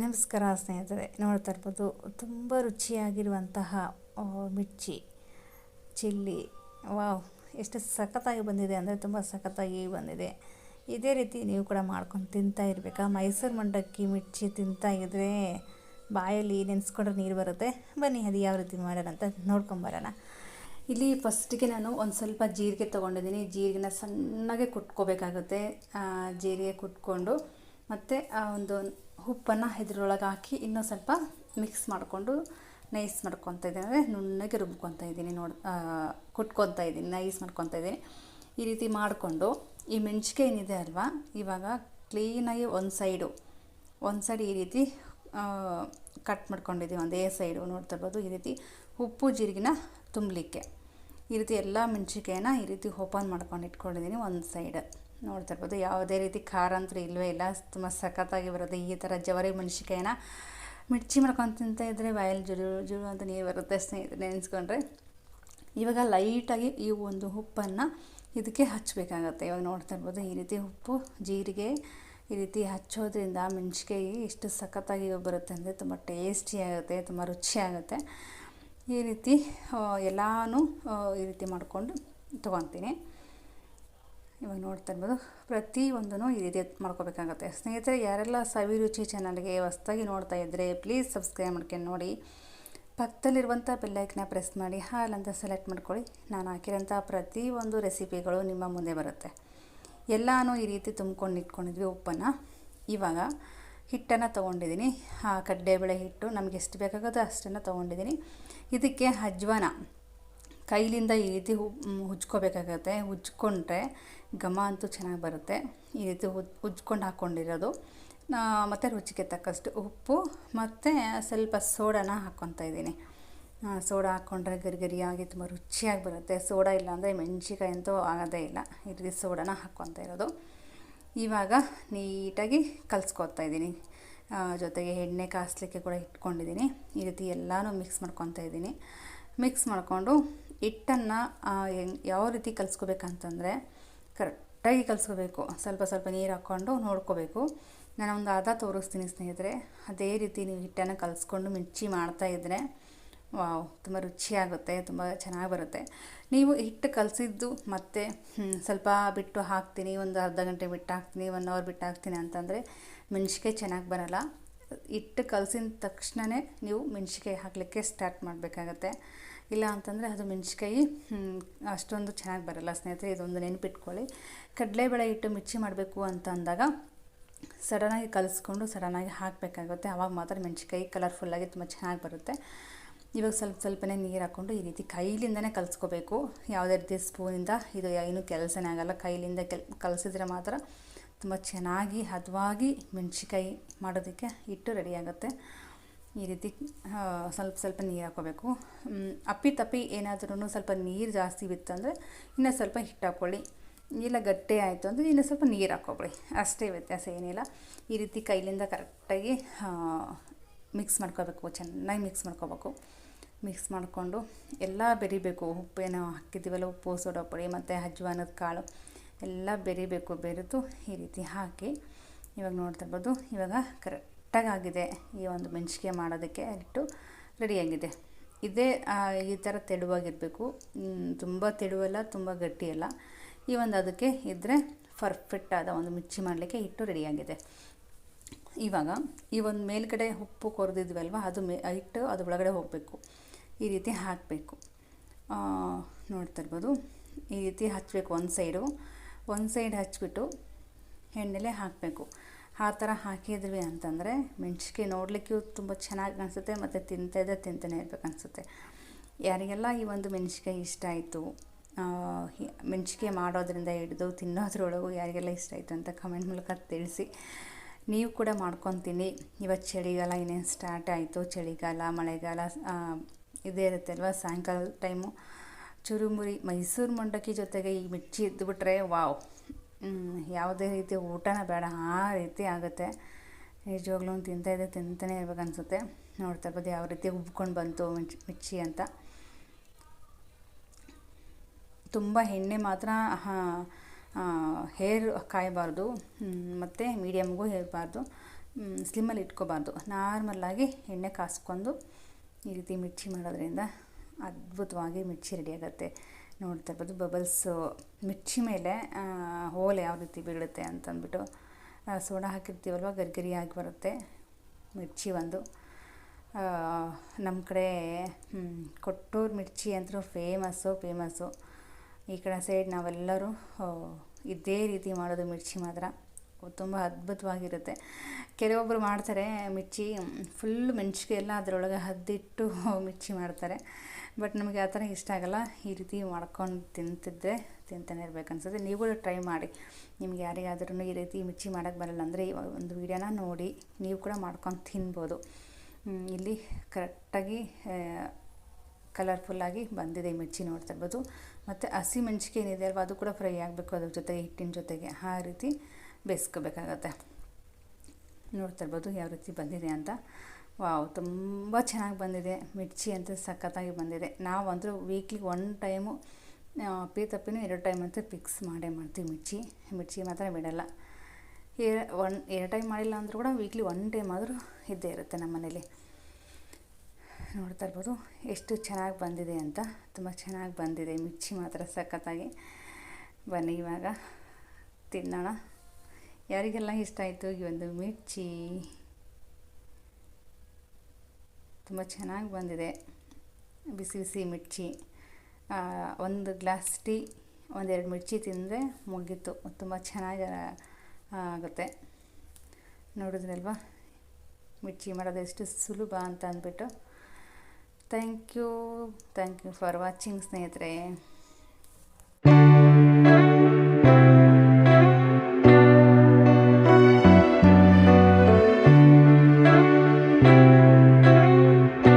ನಮಸ್ಕಾರ ಸ್ನೇಹಿತರೆ, ನೋಡ್ತಾ ಇರ್ಬೋದು, ತುಂಬ ರುಚಿಯಾಗಿರುವಂತಹ ಮಿರ್ಚಿ, ಚಿಲ್ಲಿ, ವಾವ್, ಎಷ್ಟು ಸಖತ್ತಾಗಿ ಬಂದಿದೆ ಅಂದರೆ ತುಂಬ ಸಖತ್ತಾಗಿ ಬಂದಿದೆ. ಇದೇ ರೀತಿ ನೀವು ಕೂಡ ಮಾಡ್ಕೊಂಡು ತಿಂತಾ ಇರಬೇಕಾ? ಮೈಸೂರು ಮಂಡಕ್ಕಿ ಮಿರ್ಚಿ ತಿಂತಾ ಇದ್ದರೆ ಬಾಯಲ್ಲಿ ನೆನೆಸ್ಕೊಂಡ್ರೆ ನೀರು ಬರುತ್ತೆ. ಬನ್ನಿ, ಅದು ಯಾವ ರೀತಿ ಮಾಡೋಣ ಅಂತ ನೋಡ್ಕೊಂಬರೋಣ ಇಲ್ಲಿ ಫಸ್ಟಿಗೆ ನಾನು ಒಂದು ಸ್ವಲ್ಪ ಜೀರಿಗೆ ತೊಗೊಂಡಿದ್ದೀನಿ. ಜೀರಿಗೆನ ಸಣ್ಣಗೆ ಕುಟ್ಕೋಬೇಕಾಗುತ್ತೆ. ಜೀರಿಗೆ ಕುಟ್ಕೊಂಡು ಮತ್ತು ಆ ಒಂದು ಉಪ್ಪನ್ನು ಇದ್ರೊಳಗೆ ಹಾಕಿ ಇನ್ನೂ ಸ್ವಲ್ಪ ಮಿಕ್ಸ್ ಮಾಡಿಕೊಂಡು ನೈಸ್ ಮಾಡ್ಕೊತಾ ಇದ್ದೀನಿ. ಅಂದರೆ ನುಣ್ಣಗೆ ರುಬ್ಕೊತಾ ಇದ್ದೀನಿ ನೋಡಿ ಕುಟ್ಕೊತಾ ಇದ್ದೀನಿ ನೈಸ್ ಮಾಡ್ಕೊತಾ ಇದ್ದೀನಿ. ಈ ರೀತಿ ಮಾಡಿಕೊಂಡು ಈ ಮೆಣಸಿಗೆ ಏನಿದೆ ಅಲ್ವಾ, ಇವಾಗ ಕ್ಲೀನಾಗಿ ಒಂದು ಸೈಡು ಒಂದು ಸೈಡ್ ಈ ರೀತಿ ಕಟ್ ಮಾಡ್ಕೊಂಡಿದ್ದೀವಿ. ಒಂದೇ ಸೈಡು ನೋಡ್ತಾ ಈ ರೀತಿ ಉಪ್ಪು ಜೀರಿಗೆನ ತುಂಬಲಿಕ್ಕೆ ಈ ರೀತಿ ಎಲ್ಲ ಮೆಣಸಿಕಾಯನ್ನ ಈ ರೀತಿ ಓಪನ್ ಮಾಡ್ಕೊಂಡು ಇಟ್ಕೊಂಡಿದ್ದೀನಿ ಒಂದು ಸೈಡ್ ನೋಡ್ತಾ ಇರ್ಬೋದು. ಯಾವುದೇ ರೀತಿ ಖಾರ ಅಂತೂ ಇಲ್ಲವೇ ಇಲ್ಲ. ತುಂಬ ಸಖತ್ತಾಗಿ ಬರುತ್ತೆ. ಈ ಥರ ಜವರಿ ಮೆಣಸಿಕಾಯಿನ ಮಿರ್ಚಿ ಮಾಡ್ಕೊಂಡು ತಿಂತಾ ಇದ್ದರೆ ಬಾಯಲ್ಲಿ ಜುರು ಜುರು ಅಂತ ನೀರು ಬರುತ್ತೆ ಸ್ನೇಹಿತರೆ, ನೆನೆಸ್ಕೊಂಡ್ರೆ. ಇವಾಗ ಲೈಟಾಗಿ ಈ ಒಂದು ಉಪ್ಪನ್ನು ಇದಕ್ಕೆ ಹಚ್ಚಬೇಕಾಗತ್ತೆ ಇವಾಗ ನೋಡ್ತಾ ಇರ್ಬೋದು, ಈ ರೀತಿ ಉಪ್ಪು, ಜೀರಿಗೆ ಈ ರೀತಿ ಹಚ್ಚೋದ್ರಿಂದ ಮೆಣಸಿಕಾಯಿ ಎಷ್ಟು ಸಖತ್ತಾಗಿ ಬರುತ್ತೆ ಅಂದರೆ ತುಂಬ ಟೇಸ್ಟಿ ಆಗುತ್ತೆ, ತುಂಬ ರುಚಿಯಾಗುತ್ತೆ ಈ ರೀತಿ ಎಲ್ಲಾನು ಈ ರೀತಿ ಮಾಡಿಕೊಂಡು ತೊಗೊತೀನಿ. ಇವಾಗ ನೋಡ್ತಾ ಇರ್ಬೋದು ಪ್ರತಿ ಒಂದೂ ಈ ರೀತಿ ಮಾಡ್ಕೋಬೇಕಾಗತ್ತೆ. ಸ್ನೇಹಿತರೆ, ಯಾರೆಲ್ಲ ಸವಿ ರುಚಿ ಚಾನಲ್ಗೆ ಹೊಸ್ದಾಗಿ ನೋಡ್ತಾ ಇದ್ದರೆ ಪ್ಲೀಸ್ ಸಬ್ಸ್ಕ್ರೈಬ್ ಮಾಡ್ಕೊಂಡು ನೋಡಿ. ಪಕ್ಕದಲ್ಲಿರುವಂಥ ಬೆಲ್ಲೈಕ್ನ ಪ್ರೆಸ್ ಮಾಡಿ ಹಾಲಂತ ಸೆಲೆಕ್ಟ್ ಮಾಡ್ಕೊಳ್ಳಿ. ನಾನು ಹಾಕಿರೋಂಥ ಪ್ರತಿ ಒಂದು ರೆಸಿಪಿಗಳು ನಿಮ್ಮ ಮುಂದೆ ಬರುತ್ತೆ. ಎಲ್ಲನೂ ಈ ರೀತಿ ತುಂಬ್ಕೊಂಡು ಇಟ್ಕೊಂಡಿದ್ವಿ ಉಪ್ಪನ್ನು. ಇವಾಗ ಹಿಟ್ಟನ್ನು ತೊಗೊಂಡಿದ್ದೀನಿ. ಆ ಕಡಲೆಬೇಳೆ ಹಿಟ್ಟು ನಮಗೆ ಎಷ್ಟು ಬೇಕಾಗುತ್ತೋ ಅಷ್ಟನ್ನು ತೊಗೊಂಡಿದ್ದೀನಿ. ಇದಕ್ಕೆ ಅಜ್ವಾನ. ಕೈಲಿಂದ ಈ ರೀತಿ ಹು ಉಜ್ಕೋಬೇಕಾಗತ್ತೆ ಉಜ್ಕೊಂಡ್ರೆ ಘಮ ಅಂತೂ ಚೆನ್ನಾಗಿ ಬರುತ್ತೆ. ಈ ರೀತಿ ಉಜ್ ಉಜ್ಕೊಂಡು ಹಾಕ್ಕೊಂಡಿರೋದು ಮತ್ತು ರುಚಿಗೆ ತಕ್ಕಷ್ಟು ಉಪ್ಪು, ಮತ್ತು ಸ್ವಲ್ಪ ಸೋಡಾನ ಹಾಕ್ಕೊತಾ ಇದ್ದೀನಿ. ಸೋಡಾ ಹಾಕ್ಕೊಂಡ್ರೆ ಗರಿಗರಿಯಾಗಿ ತುಂಬ ರುಚಿಯಾಗಿ ಬರುತ್ತೆ. ಸೋಡಾ ಇಲ್ಲ ಅಂದರೆ ಮೆಣಸಿಕಾಯಿ ಅಂತೂ ಆಗೋದೇ ಇಲ್ಲ. ಈ ರೀತಿ ಸೋಡಾನ ಹಾಕ್ಕೊತಾ ಇರೋದು. ಇವಾಗ ನೀಟಾಗಿ ಕಲಿಸ್ಕೊತಾ ಇದ್ದೀನಿ. ಜೊತೆಗೆ ಎಣ್ಣೆ ಕಾಯಿಸ್ಲಿಕ್ಕೆ ಕೂಡ ಇಟ್ಕೊಂಡಿದ್ದೀನಿ. ಈ ರೀತಿ ಎಲ್ಲನೂ ಮಿಕ್ಸ್ ಮಾಡ್ಕೊತಾ ಇದ್ದೀನಿ. ಮಿಕ್ಸ್ ಮಾಡಿಕೊಂಡು ಹಿಟ್ಟನ್ನು ಯಾವ ರೀತಿ ಕಲಿಸ್ಕೋಬೇಕಂತಂದರೆ ಕರೆಕ್ಟಾಗಿ ಕಲಿಸ್ಕೋಬೇಕು. ಸ್ವಲ್ಪ ಸ್ವಲ್ಪ ನೀರು ಹಾಕ್ಕೊಂಡು ನೋಡ್ಕೋಬೇಕು. ನಾನು ಒಂದು ಅರ್ಧ ತೋರಿಸ್ತೀನಿ ಸ್ನೇಹಿತರೆ. ಅದೇ ರೀತಿ ನೀವು ಹಿಟ್ಟನ್ನು ಕಲಿಸ್ಕೊಂಡು ಮಿರ್ಚಿ ಮಾಡ್ತಾ ಇದ್ದರೆ ವಾವ್, ತುಂಬ ರುಚಿಯಾಗುತ್ತೆ, ತುಂಬ ಚೆನ್ನಾಗಿ ಬರುತ್ತೆ. ನೀವು ಹಿಟ್ಟು ಕಲಸಿದ್ದು ಮತ್ತೆ ಸ್ವಲ್ಪ ಬಿಟ್ಟು ಹಾಕ್ತೀನಿ, ಒಂದು ಅರ್ಧ ಗಂಟೆ ಬಿಟ್ಟು ಹಾಕ್ತೀನಿ ಒನ್ ಅವರ್ ಬಿಟ್ಟು ಹಾಕ್ತೀನಿ ಅಂತಂದರೆ ಮೆಣಸಿಕೆ ಚೆನ್ನಾಗಿ ಬರಲ್ಲ. ಹಿಟ್ಟು ಕಲಸಿದ ತಕ್ಷಣವೇ ನೀವು ಮೆಣಸಿಕೆ ಹಾಕಲಿಕ್ಕೆ ಸ್ಟಾರ್ಟ್ ಮಾಡಬೇಕಾಗತ್ತೆ. ಇಲ್ಲ ಅಂತಂದರೆ ಅದು ಮೆಣ್ಸಿಕಾಯಿ ಅಷ್ಟೊಂದು ಚೆನ್ನಾಗಿ ಬರಲ್ಲ ಸ್ನೇಹಿತರೆ, ಇದೊಂದು ನೆನಪಿಟ್ಕೊಳ್ಳಿ. ಕಡಲೆಬೇಳೆ ಹಿಟ್ಟು ಮಿರ್ಚಿ ಮಾಡಬೇಕು ಅಂತ ಅಂದಾಗ ಸಡನ್ನಾಗಿ ಕಲಿಸ್ಕೊಂಡು ಸಡನ್ನಾಗಿ ಹಾಕಬೇಕಾಗುತ್ತೆ. ಆವಾಗ ಮಾತ್ರ ಮೆಣಸಿಕಾಯಿ ಕಲರ್ಫುಲ್ಲಾಗಿ ತುಂಬ ಚೆನ್ನಾಗಿ ಬರುತ್ತೆ. ಇವಾಗ ಸ್ವಲ್ಪ ಸ್ವಲ್ಪನೇ ನೀರು ಹಾಕ್ಕೊಂಡು ಈ ರೀತಿ ಕೈಲಿಂದನೇ ಕಲಿಸ್ಕೋಬೇಕು. ಯಾವುದೇ ರೀತಿ ಸ್ಪೂನಿಂದ, ಇದು ಏನು ಕೆಲಸನೇ ಆಗಲ್ಲ, ಕೈಲಿಂದ ಕೆಲ್, ಕಲಸಿದ್ರೆ ಮಾತ್ರ ತುಂಬ ಚೆನ್ನಾಗಿ ಹದವಾಗಿ ಮೆಣಸಿಕಾಯಿ ಮಾಡೋದಕ್ಕೆ ಹಿಟ್ಟು ರೆಡಿ ಆಗುತ್ತೆ. ಈ ರೀತಿ ಸ್ವಲ್ಪ ಸ್ವಲ್ಪ ನೀರು ಹಾಕೋಬೇಕು. ಮ್, ಅಪ್ಪಿ ತಪ್ಪಿ ಏನಾದ್ರೂ ಸ್ವಲ್ಪ ನೀರು ಜಾಸ್ತಿ ಬಿತ್ತಂದರೆ ಇನ್ನೂ ಸ್ವಲ್ಪ ಹಿಟ್ಟು ಹಾಕ್ಕೊಳ್ಳಿ ಇಲ್ಲ ಗಟ್ಟಿ ಆಯಿತು ಅಂದರೆ ಇನ್ನೂ ಸ್ವಲ್ಪ ನೀರು ಹಾಕ್ಕೊಬಿಡಿ ಅಷ್ಟೇ ವ್ಯತ್ಯಾಸ ಏನಿಲ್ಲ. ಈ ರೀತಿ ಕೈಲಿಂದ ಕರೆಕ್ಟಾಗಿ ಮಿಕ್ಸ್ ಮಾಡ್ಕೋಬೇಕು. ಚೆನ್ನಾಗಿ ಮಿಕ್ಸ್ ಮಾಡ್ಕೋಬೇಕು. ಮಿಕ್ಸ್ ಮಾಡಿಕೊಂಡು ಎಲ್ಲ ಬೆರಿಬೇಕು. ಉಪ್ಪೇನೋ ಹಾಕಿದ್ದೀವಲ್ಲ ಉಪ್ಪು ಸೋಡಾ ಪುಡಿ ಮತ್ತು ಅಜ್ವಾನದ ಕಾಳು ಎಲ್ಲ ಬೆರಿಬೇಕು ಬೆರೆತು ಈ ರೀತಿ ಹಾಕಿ ಇವಾಗ ನೋಡ್ತಾ ಇರ್ಬೋದು. ಇವಾಗ ಕರೆಕ್ಟಾಗಿ ಆಗಿದೆ ಈ ಒಂದು ಮೆಣಸಿಗೆ ಮಾಡೋದಕ್ಕೆ ಹಿಟ್ಟು ರೆಡಿಯಾಗಿದೆ ಇದೇ ಈ ಥರ ತೆಳುವಾಗಿರಬೇಕು. ತುಂಬ ತೆಳುವಲ್ಲ, ತುಂಬ ಗಟ್ಟಿಯಲ್ಲ. ಈ ಒಂದು ಅದಕ್ಕೆ ಇದ್ದರೆ ಪರ್ಫೆಕ್ಟ್ ಆದ ಒಂದು ಮಿರ್ಚಿ ಮಾಡಲಿಕ್ಕೆ ಹಿಟ್ಟು ರೆಡಿಯಾಗಿದೆ ಇವಾಗ ಈ ಒಂದು ಮೇಲ್ಗಡೆ ಉಪ್ಪು ಕೊರೆದಿದ್ವಲ್ವ, ಅದು ಮೇ ಹಿಟ್ಟು ಅದು ಒಳಗಡೆ ಹೋಗಬೇಕು. ಈ ರೀತಿ ಹಾಕಬೇಕು. ನೋಡ್ತಾ ಇರ್ಬೋದು. ಈ ರೀತಿ ಹಚ್ಚಬೇಕು ಒಂದು ಸೈಡು ಒಂದು ಸೈಡ್ ಹಚ್ಬಿಟ್ಟು ಎಣ್ಣೆಲೆ ಹಾಕಬೇಕು. ಆ ಥರ ಹಾಕಿದ್ವಿ ಅಂತಂದರೆ ಮೆಣ್ಸಿಕಾಯಿ ನೋಡಲಿಕ್ಕೂ ತುಂಬ ಚೆನ್ನಾಗಿ ಅನಿಸುತ್ತೆ ಮತ್ತು ತಿಂತಾ ತಿಂತಾನೆ ಇರ್ಬೇಕು ಅನಿಸುತ್ತೆ. ಯಾರಿಗೆಲ್ಲ ಈ ಒಂದು ಮೆಣಸಿಕಾಯಿ ಇಷ್ಟ ಆಯಿತು ಮೆಣಸಿಕಾಯಿ ಮಾಡೋದ್ರಿಂದ ಹಿಡಿದು ತಿನ್ನೋದ್ರೊಳಗೂ ಯಾರಿಗೆಲ್ಲ ಇಷ್ಟ ಆಯಿತು ಅಂತ ಕಮೆಂಟ್ ಮೂಲಕ ತಿಳಿಸಿ. ನೀವು ಕೂಡ ಮಾಡ್ಕೊತೀನಿ. ಇವತ್ತು ಚಳಿಗಾಲ ಇನ್ನೇನು ಸ್ಟಾರ್ಟ್ ಆಯಿತು? ಚಳಿಗಾಲ, ಮಳೆಗಾಲ ಇದೇ ಇರುತ್ತೆ ಅಲ್ವಾ ಸಾಯಂಕಾಲ ಟೈಮು ಚುರುಮುರಿ ಮೈಸೂರು ಮಂಡಕ್ಕಿ ಜೊತೆಗೆ ಈ ಮಿರ್ಚಿ ಇದ್ದುಬಿಟ್ರೆ ವಾವ್. ಯಾವುದೇ ರೀತಿ ಊಟನ ಬೇಡ, ಆ ರೀತಿ ಆಗುತ್ತೆ. ನಿಜವಾಗ್ಲೂ ತಿಂತಾ ಇದೆ ತಿಂತಾನೆ ಇರ್ಬೇಕು ಅನಿಸುತ್ತೆ. ನೋಡ್ತಾ ಇರ್ಬೋದು ಯಾವ ರೀತಿ ಉಬ್ಕೊಂಡು ಬಂತು ಮಿಚ್, ಮಿರ್ಚಿ ಅಂತ. ತುಂಬ ಎಣ್ಣೆ ಮಾತ್ರ ಹೇರ್ ಕಾಯಬಾರ್ದು. ಮತ್ತು ಮೀಡಿಯಮ್ಗೂ ಹೇರಬಾರ್ದು. ಸ್ಲಿಮ್ಮಲ್ಲಿ ಇಟ್ಕೋಬಾರ್ದು. ನಾರ್ಮಲ್ಲಾಗಿ ಎಣ್ಣೆ ಕಾಸ್ಕೊಂಡು ಈ ರೀತಿ ಮಿರ್ಚಿ ಮಾಡೋದ್ರಿಂದ ಅದ್ಭುತವಾಗಿ ಮಿರ್ಚಿ ರೆಡಿ ಆಗುತ್ತೆ. ನೋಡ್ತಾ ಇರ್ಬೋದು ಬಬಲ್ಸು ಮಿರ್ಚಿ ಮೇಲೆ ಹೋಲ್ ಯಾವ ರೀತಿ ಬೀಳುತ್ತೆ ಅಂತಂದ್ಬಿಟ್ಟು ಸೋಡಾ ಹಾಕಿರ್ತೀವಲ್ವ, ಗರಿಗರಿಯಾಗಿ ಬರುತ್ತೆ, ಮಿರ್ಚಿ ಒಂದು. ನಮ್ಮ ಕಡೆ ಕೊಟ್ಟೂರು ಮಿರ್ಚಿ ಅಂತೂ ಫೇಮಸ್ಸು ಫೇಮಸ್ಸು ಈ ಕಡೆ ಸೈಡ್ ನಾವೆಲ್ಲರೂ ಇದೇ ರೀತಿ ಮಾಡೋದು ಮಿರ್ಚಿ ಮಾತ್ರ. ತುಂಬ ಅದ್ಭುತವಾಗಿರುತ್ತೆ. ಕೆಲವೊಬ್ಬರು ಮಾಡ್ತಾರೆ ಮಿರ್ಚಿ ಫುಲ್ ಮೆಣಸಿಗೆ ಎಲ್ಲ ಅದರೊಳಗೆ ಹದ್ದಿಟ್ಟು ಮಿರ್ಚಿ ಮಾಡ್ತಾರೆ. ಬಟ್ ನಮಗೆ ಆ ಥರ ಇಷ್ಟ ಆಗೋಲ್ಲ. ಈ ರೀತಿ ಮಾಡ್ಕೊಂಡು ತಿಂತಿದ್ದರೆ ತಿಂತಾನೆ ಇರ್ಬೇಕು ಅನ್ಸುತ್ತೆ. ನೀವು ಕೂಡ ಟ್ರೈ ಮಾಡಿ. ನಿಮ್ಗೆ ಯಾರಿಗಾದ್ರೂ ಈ ರೀತಿ ಮಿರ್ಚಿ ಮಾಡೋಕ್ಕೆ ಬರಲ್ಲ ಅಂದರೆ ಇವಾಗ ಒಂದು ವೀಡಿಯೋನ ನೋಡಿ, ನೀವು ಕೂಡ ಮಾಡ್ಕೊಂಡು ತಿನ್ಬೋದು. ಇಲ್ಲಿ ಕರೆಕ್ಟಾಗಿ ಕಲರ್ಫುಲ್ಲಾಗಿ ಬಂದಿದೆ ಮಿರ್ಚಿ ನೋಡ್ತಾ ಇರ್ಬೋದು. ಮತ್ತು ಹಸಿ ಮೆಣಸಿಗೆ ಏನಿದೆ ಅಲ್ವಾ, ಅದು ಕೂಡ ಫ್ರೈ ಆಗಬೇಕು ಅದ್ರ ಜೊತೆಗೆ, ಹಿಟ್ಟಿನ ಜೊತೆಗೆ. ಆ ರೀತಿ ಬೇಯಿಸ್ಕೋಬೇಕಾಗತ್ತೆ. ನೋಡ್ತಾ ಇರ್ಬೋದು ಯಾವ ರೀತಿ ಬಂದಿದೆ ಅಂತ. ವಾವ್, ತುಂಬ ಚೆನ್ನಾಗಿ ಬಂದಿದೆ. ಮಿರ್ಚಿ ಅಂತ ಸಖತ್ತಾಗಿ ಬಂದಿದೆ. ನಾವಂತೂ ವೀಕ್ಲಿ ಒನ್ ಟೈಮು ಅಪ್ಪಿ ತಪ್ಪಿನೂ ಎರಡು ಟೈಮ್ ಅಂತ ಫಿಕ್ಸ್ ಮಾಡೇ ಮಾಡ್ತೀವಿ ಮಿರ್ಚಿ. ಮಿರ್ಚಿ ಮಾತ್ರ ಬಿಡಲ್ಲ. ಒನ್ ಎರಡು ಟೈಮ್ ಮಾಡಿಲ್ಲ ಅಂದರೂ ಕೂಡ ವೀಕ್ಲಿ ಒನ್ ಟೈಮ್ ಆದರೂ ಇದ್ದೇ ಇರುತ್ತೆ ನಮ್ಮ ಮನೇಲಿ. ನೋಡ್ತಾ ಇರ್ಬೋದು ಎಷ್ಟು ಚೆನ್ನಾಗಿ ಬಂದಿದೆ ಅಂತ. ತುಂಬ ಚೆನ್ನಾಗಿ ಬಂದಿದೆ. ಮಿರ್ಚಿ ಮಾತ್ರ ಸಖತ್ತಾಗಿ. ಬನ್ನಿ ಇವಾಗ ತಿನ್ನೋಣ. ಯಾರಿಗೆಲ್ಲ ಇಷ್ಟ ಆಯಿತು? ಈ ಒಂದು ಮಿರ್ಚಿ. ತುಂಬ ಚೆನ್ನಾಗಿ ಬಂದಿದೆ. ಬಿಸಿ ಬಿಸಿ ಮಿರ್ಚಿ. ಒಂದು ಗ್ಲಾಸ್ ಟೀ, ಒಂದೆರಡು ಮಿರ್ಚಿ ತಿಂದರೆ ಮುಗೀತು. ತುಂಬ ಚೆನ್ನಾಗಿ ಆಗುತ್ತೆ. ನೋಡಿದ್ರಲ್ವ? ಮಿರ್ಚಿ ಮಾಡೋದು ಎಷ್ಟು ಸುಲಭ ಅಂತ ಅಂದ್ಬಿಟ್ಟು. Thank you. Thank you for watching ಸ್ನೇಹಿತರೆ.